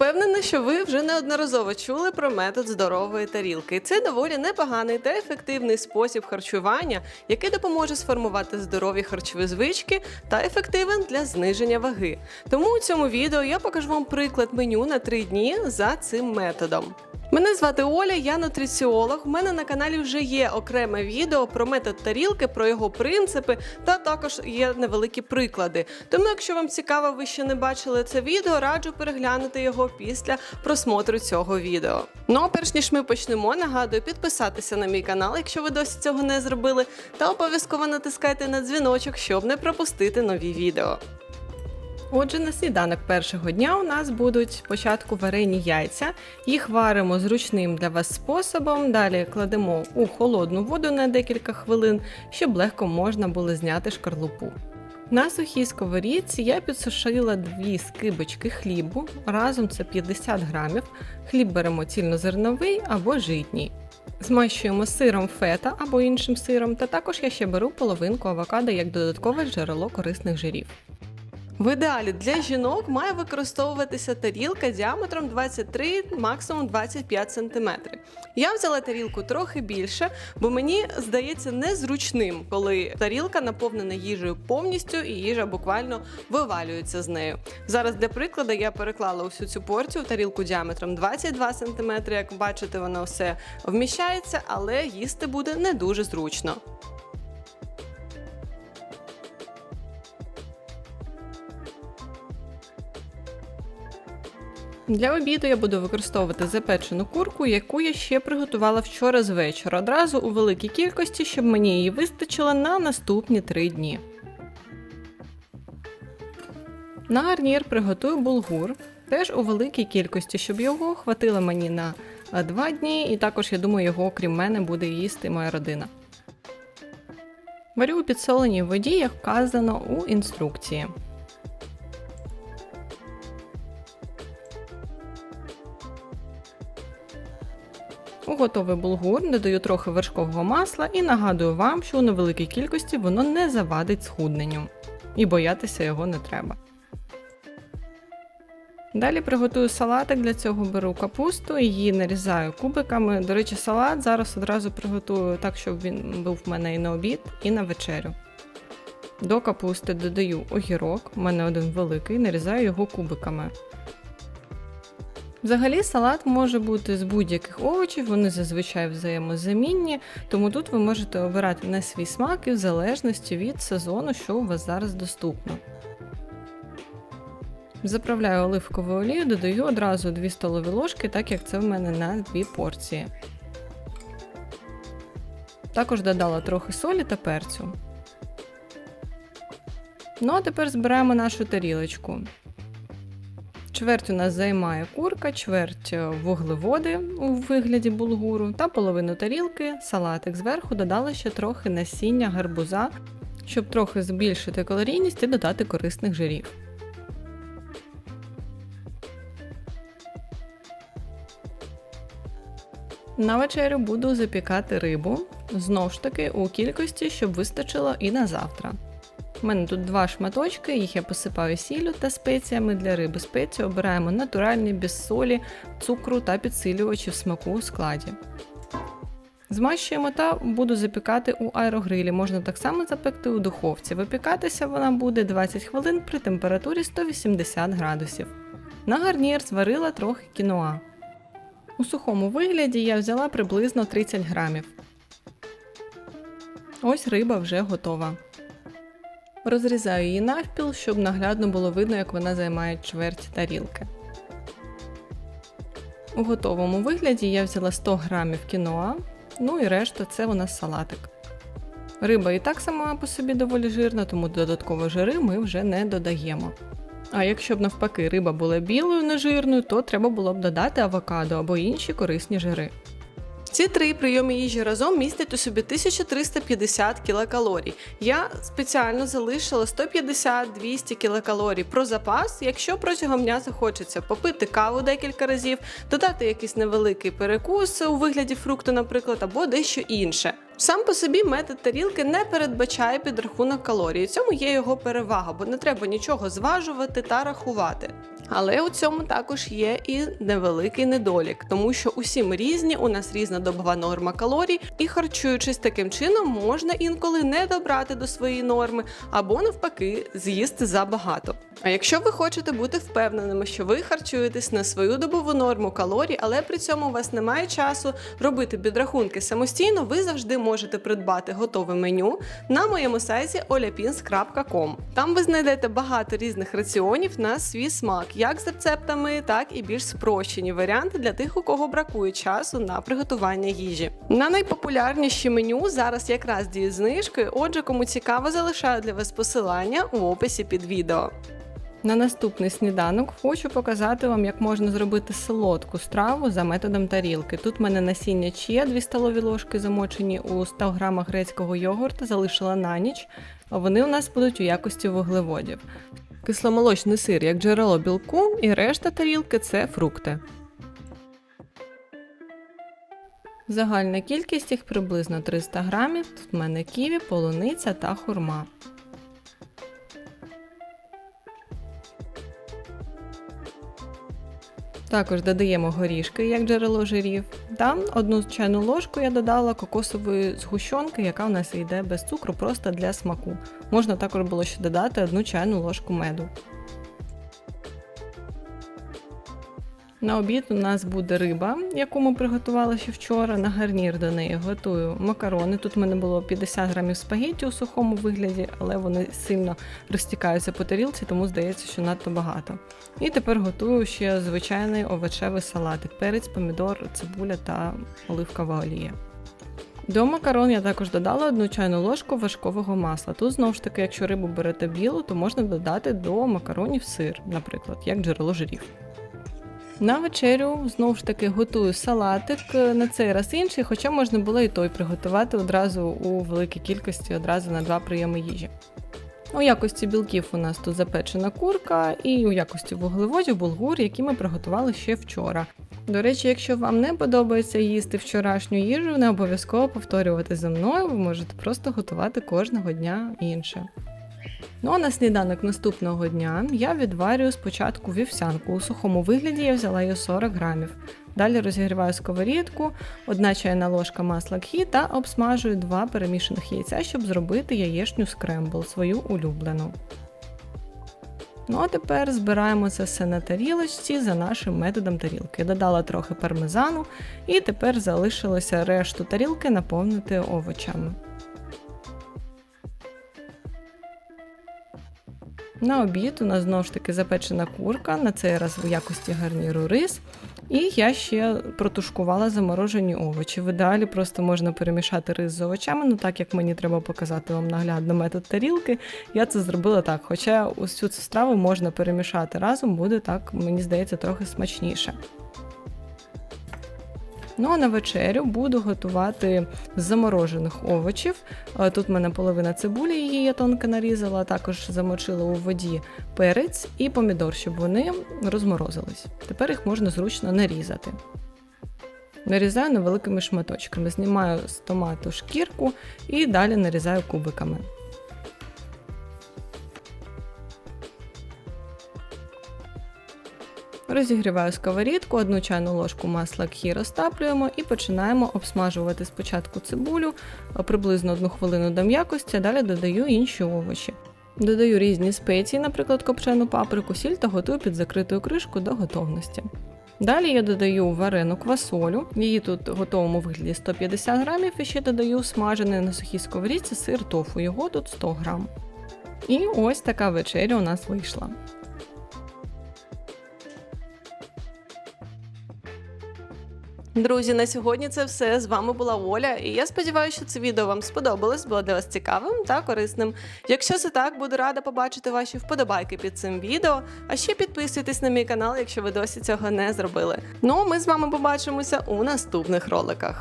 Впевнена, що ви вже неодноразово чули про метод здорової тарілки. Це доволі непоганий та ефективний спосіб харчування, який допоможе сформувати здорові харчові звички та ефективен для зниження ваги. Тому у цьому відео я покажу вам приклад меню на 3 дні за цим методом. Мене звати Оля, я нутриціолог. У мене на каналі вже є окреме відео про метод тарілки, про його принципи, та також є невеликі приклади. Тому, якщо вам цікаво, ви ще не бачили це відео, раджу переглянути його після просмотру цього відео. Ну а перш ніж ми почнемо, нагадую підписатися на мій канал, якщо ви досі цього не зробили, та обов'язково натискайте на дзвіночок, щоб не пропустити нові відео. Отже, на сніданок першого дня у нас будуть спочатку варені яйця. Їх варимо зручним для вас способом. Далі кладемо у холодну воду на декілька хвилин, щоб легко можна було зняти шкарлупу. На сухій сковорідці я підсушила дві скибочки хлібу. Разом це 50 грамів. Хліб беремо цільнозерновий або житній. Змащуємо сиром фета або іншим сиром, та також я ще беру половинку авокадо як додаткове джерело корисних жирів. В ідеалі для жінок має використовуватися тарілка діаметром 23, максимум 25 см. Я взяла тарілку трохи більше, бо мені здається незручним, коли тарілка наповнена їжею повністю і їжа буквально вивалюється з нею. Зараз для прикладу я переклала усю цю порцію в тарілку діаметром 22 см. Як бачите, воно все вміщається, але їсти буде не дуже зручно. Для обіду я буду використовувати запечену курку, яку я ще приготувала вчора з вечора, одразу у великій кількості, щоб мені її вистачило на наступні три дні. На гарнір приготую булгур, теж у великій кількості, щоб його хватило мені на е, два дні, і також, я думаю, його, окрім мене, буде їсти моя родина. Варю у підсоленій воді, як вказано у інструкції. Готовий булгур додаю трохи вершкового масла і нагадую вам, що у невеликій кількості воно не завадить схудненню. І боятися його не треба. Далі приготую салатик, для цього беру капусту, її нарізаю кубиками. До речі, салат зараз одразу приготую так, щоб він був в мене і на обід, і на вечерю. До капусти додаю огірок, у мене один великий, нарізаю його кубиками. Взагалі салат може бути з будь-яких овочів, вони зазвичай взаємозамінні, тому тут ви можете обирати на свій смак і в залежності від сезону, що у вас зараз доступно. Заправляю оливковою олією, додаю одразу 2 столові ложки, так як це в мене на 2 порції. Також додала трохи солі та перцю. Ну а тепер збираємо нашу тарілочку. Чверть у нас займає курка, чверть е, вуглеводи у вигляді булгуру та половину тарілки, салатик зверху додала ще трохи насіння гарбуза, щоб трохи збільшити калорійність і додати корисних жирів. На вечерю буду запікати рибу, знову ж таки у кількості, щоб вистачило і на завтра. У мене тут два шматочки, їх я посипаю сіллю та спеціями для риби. Спеції обираємо натуральні, без солі, цукру та підсилювачів смаку у складі. Змащуємо та буду запікати у аерогрилі. Можна так само запекти у духовці. Випікатися вона буде 20 хвилин при температурі 180 градусів. На гарнір зварила трохи кіноа. У сухому вигляді я взяла приблизно 30 грамів. Ось риба вже готова. Розрізаю її навпіл, щоб наглядно було видно, як вона займає чверть тарілки. У готовому вигляді я взяла 100 грамів кіноа, ну і решта це у нас салатик. Риба і так сама по собі доволі жирна, тому додатково жири ми вже не додаємо. А якщо б навпаки риба була білою нежирною, то треба було б додати авокадо або інші корисні жири. Ці три прийоми їжі разом містять у собі 1350 кілокалорій. Я спеціально залишила 150-200 кілокалорій про запас, якщо протягом дня захочеться попити каву декілька разів, додати якийсь невеликий перекус у вигляді фрукту, наприклад, або дещо інше. Сам по собі метод тарілки не передбачає підрахунок калорій. Цьому є його перевага, бо не треба нічого зважувати та рахувати. Але у цьому також є і невеликий недолік, тому що усі ми різні, у нас різна добова норма калорій, і харчуючись таким чином, можна інколи не добрати до своєї норми або навпаки з'їсти забагато. А якщо ви хочете бути впевненими, що ви харчуєтесь на свою добову норму калорій, але при цьому у вас немає часу робити підрахунки самостійно, ви завжди можете придбати готове меню на моєму сайті olapins.com. Там ви знайдете багато різних раціонів на свій смак, як з рецептами, так і більш спрощені варіанти для тих, у кого бракує часу на приготування їжі. На найпопулярніші меню зараз якраз діють знижки. Отже, кому цікаво, залишаю для вас посилання у описі під відео. На наступний сніданок хочу показати вам, як можна зробити солодку страву за методом тарілки. Тут в мене насіння чия, 2 столові ложки замочені у 100 грамах грецького йогурта, залишила на ніч. Вони у нас будуть у якості вуглеводів. Кисломолочний сир як джерело білку, і решта тарілки це фрукти. Загальна кількість їх приблизно 300 грамів. Тут в мене ківі, полуниця та хурма. Також додаємо горішки як джерело жирів. Та одну чайну ложку я додала кокосової згущенки, яка у нас йде без цукру, просто для смаку. Можна також було ще додати одну чайну ложку меду. На обід у нас буде риба, яку ми приготували ще вчора. На гарнір до неї готую макарони. Тут в мене було 50 грамів спагетті у сухому вигляді, але вони сильно розтікаються по тарілці, тому здається, що надто багато. І тепер готую ще звичайний овочевий салатик: перець, помідор, цибуля та оливкова олія. До макарон я також додала одну чайну ложку важкового масла. Тут знову ж таки, якщо рибу берете білу, то можна додати до макаронів сир, наприклад, як джерело жирів. На вечерю знову ж таки готую салатик, на цей раз інший, хоча можна було і той приготувати одразу у великій кількості, одразу на два прийоми їжі. У якості білків у нас тут запечена курка, і у якості вуглеводів булгур, які ми приготували ще вчора. До речі, якщо вам не подобається їсти вчорашню їжу, не обов'язково повторювати за мною, ви можете просто готувати кожного дня інше. Ну а на сніданок наступного дня я відварюю спочатку вівсянку. У сухому вигляді я взяла її 40 грамів. Далі розігріваю сковорідку, одна чайна ложка масла кхі та обсмажую два перемішаних яйця, щоб зробити яєчню скрембл, свою улюблену. Ну а тепер збираємо це все на тарілочці за нашим методом тарілки. Додала трохи пармезану і тепер залишилося решту тарілки наповнити овочами. На обід у нас знову ж таки запечена курка, на цей раз в якості гарніру рис. І я ще протушкувала заморожені овочі. В ідеалі просто можна перемішати рис з овочами, ну так як мені треба показати вам наглядно метод тарілки, я це зробила так. Хоча цю цю страву можна перемішати разом, буде так, мені здається, трохи смачніше. Ну а на вечерю буду готувати з заморожених овочів. Е, Тут в мене половина цибулі, її я тонко нарізала, також замочила у воді перець і помідор, щоб вони розморозились. Тепер їх можна зручно нарізати. Нарізаю невеликими шматочками, знімаю з томату шкірку і далі нарізаю кубиками. Розігріваю сковорідку, одну чайну ложку масла кхі розтаплюємо і починаємо обсмажувати спочатку цибулю, приблизно одну хвилину до м'якості, а далі додаю інші овочі. Додаю різні спеції, наприклад, копчену паприку, сіль та готую під закритою кришкою до готовності. Далі я додаю варену квасолю, її тут в готовому вигляді 150 грамів, і ще додаю смажений на сухій сковорідці сир тофу, його тут 100 грам. І ось така вечеря у нас вийшла. Друзі, на сьогодні це все. З вами була Оля, і я сподіваюся, що це відео вам сподобалось, було для вас цікавим та корисним. Якщо це так, буду рада побачити ваші вподобайки під цим відео. А ще підписуйтесь на мій канал, якщо ви досі цього не зробили. Ну, ми з вами побачимося у наступних роликах.